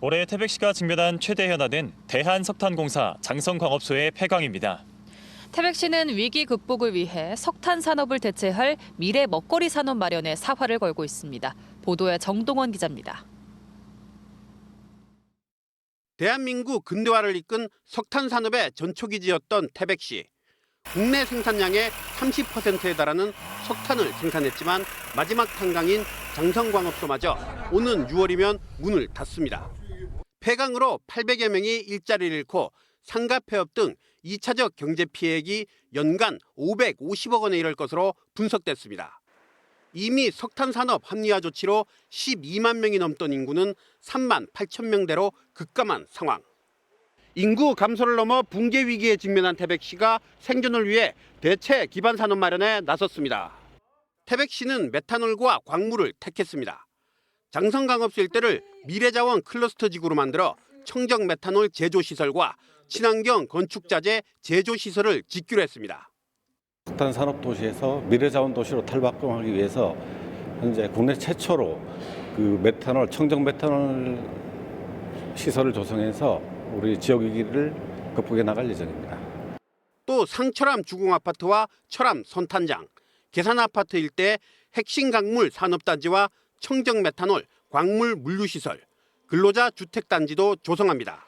올해 태백시가 직면한 최대 현안은 대한석탄공사 장성광업소의 폐광입니다. 태백시는 위기 극복을 위해 석탄 산업을 대체할 미래 먹거리 산업 마련에 사활을 걸고 있습니다. 보도에 정동원 기자입니다. 대한민국 근대화를 이끈 석탄 산업의 전초기지였던 태백시. 국내 생산량의 30%에 달하는 석탄을 생산했지만 마지막 탄광인 장성광업소마저 오는 6월이면 문을 닫습니다. 폐광으로 800여 명이 일자리를 잃고 상가 폐업 등 2차적 경제 피해액이 연간 550억 원에 이를 것으로 분석됐습니다. 이미 석탄 산업 합리화 조치로 12만 명이 넘던 인구는 3만 8천 명대로 급감한 상황. 인구 감소를 넘어 붕괴 위기에 직면한 태백시가 생존을 위해 대체 기반 산업 마련에 나섰습니다. 태백시는 메탄올과 광물을 택했습니다. 장성강업소 일대를 미래자원 클러스터 지구로 만들어 청정 메탄올 제조 시설과 친환경 건축자재 제조 시설을 짓기로 했습니다. 석탄 산업 도시에서 미래자원 도시로 탈바꿈하기 위해서 현재 국내 최초로 그 메탄올 청정 메탄올 시설을 조성해서 우리 지역 위기를 극복해 나갈 예정입니다. 또 상철암 주공 아파트와 철암 선탄장, 계산 아파트 일대 핵심 강물 산업단지와 청정 메탄올 광물 물류 시설, 근로자 주택 단지도 조성합니다.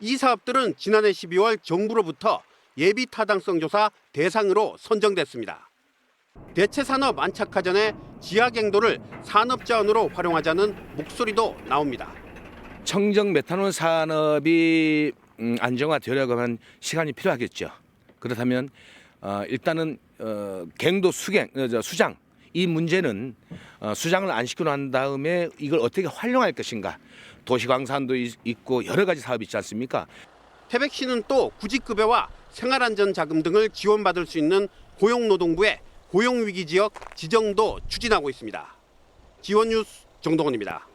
이 사업들은 지난해 12월 정부로부터 예비 타당성 조사 대상으로 선정됐습니다. 대체 산업 안착화 전에 지하 갱도를 산업 자원으로 활용하자는 목소리도 나옵니다. 청정 메탄올 산업이 음, 안정화되려고 하면 시간이 필요하겠죠. 그렇다면 어, 일단은 어, 갱도 수갱 어, 저, 수장 이 문제는 어, 수장을 안난 다음에 이걸 어떻게 활용할 것인가 도시광산도 있- 있고 여러 가지 사업이 있지 않습니까? 태백 시는 또 구직급여와 생활안전자금 등을 지원받을 수 있는 고용노동부의 고용위기지역 지정도 추진하고 있습니다. 지원뉴스 정동원입니다.